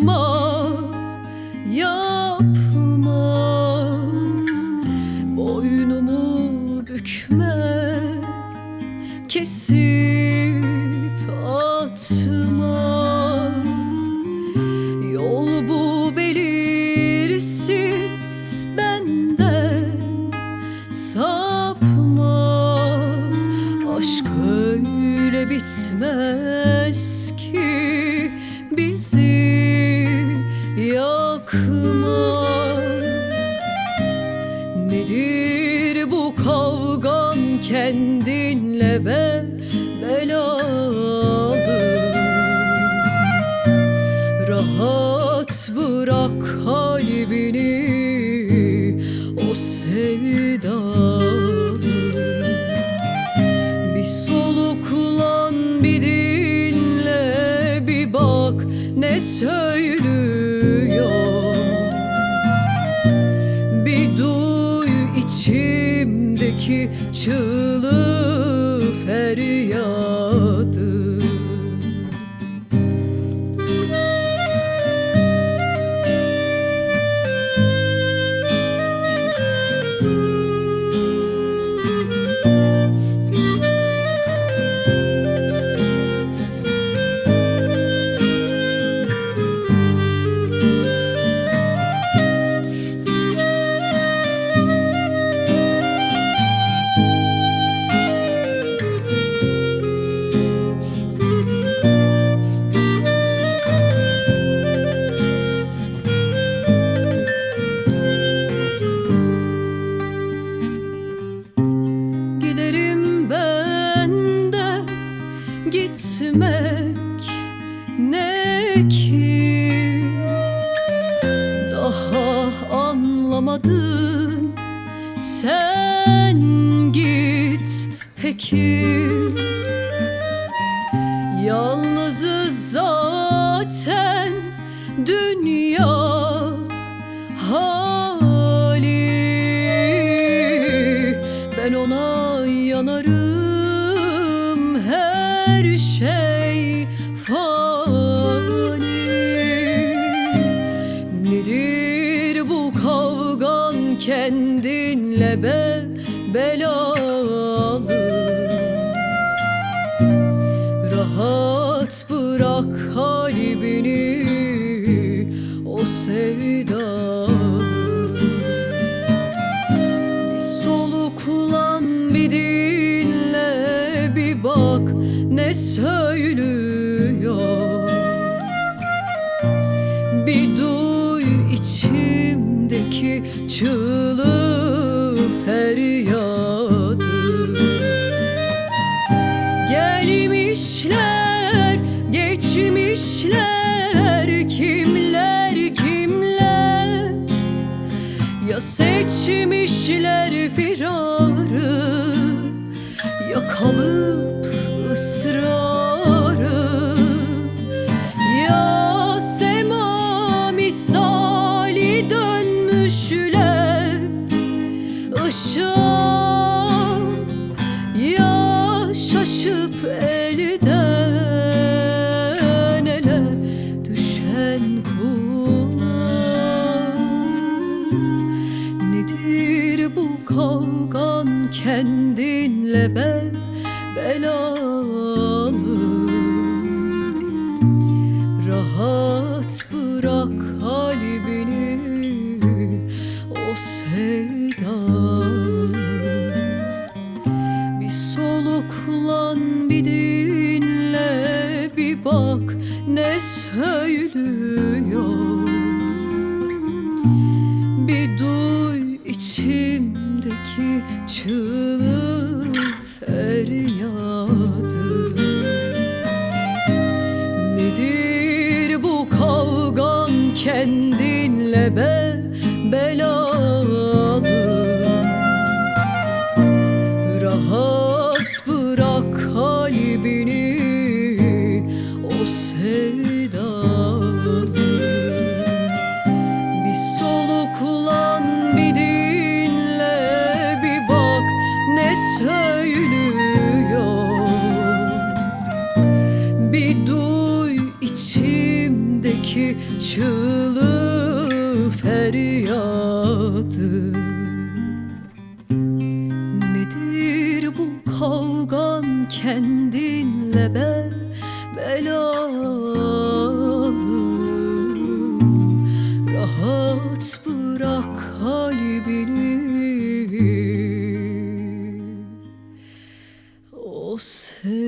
yapma yapma. Boynumu bükme kesip atma. Yol bu belirsiz benden sapma. Aşk öyle bitmez. Yakma Nedir bu kavgan kendinle be belalı? Rahat bırak kalbini o sevdalı. Bir soluklan bir dinle bir bak ne söylüyor içimdeki çığlığı anlamadın. Sen git peki. Yalnızız zaten dünya hali. Ben ona yanarım her şey fani kendinle be belalı. Rahat bırak kalbini o sevdalı. Bir soluklan bir dinle bir bak ne söylüyor. Bir duy içimdeki çığlığı feryadı. Gelmişler, geçmişler kimler kimler? Ya seçmişler firarı Ya kalıp ısrarı kendinle be belalı. Rahat bırak kalbini o sevdalı bir soluklan bir dinle bir bak ne söylüyor? Bir duy içimdeki çığlık feryadı. Nedir bu kavgan kendinle be belalı Rahat bırak ki çığlığı feryadı. Nedir bu kavgan kendinle ben belalı? Rahat bırak kalbini. O sen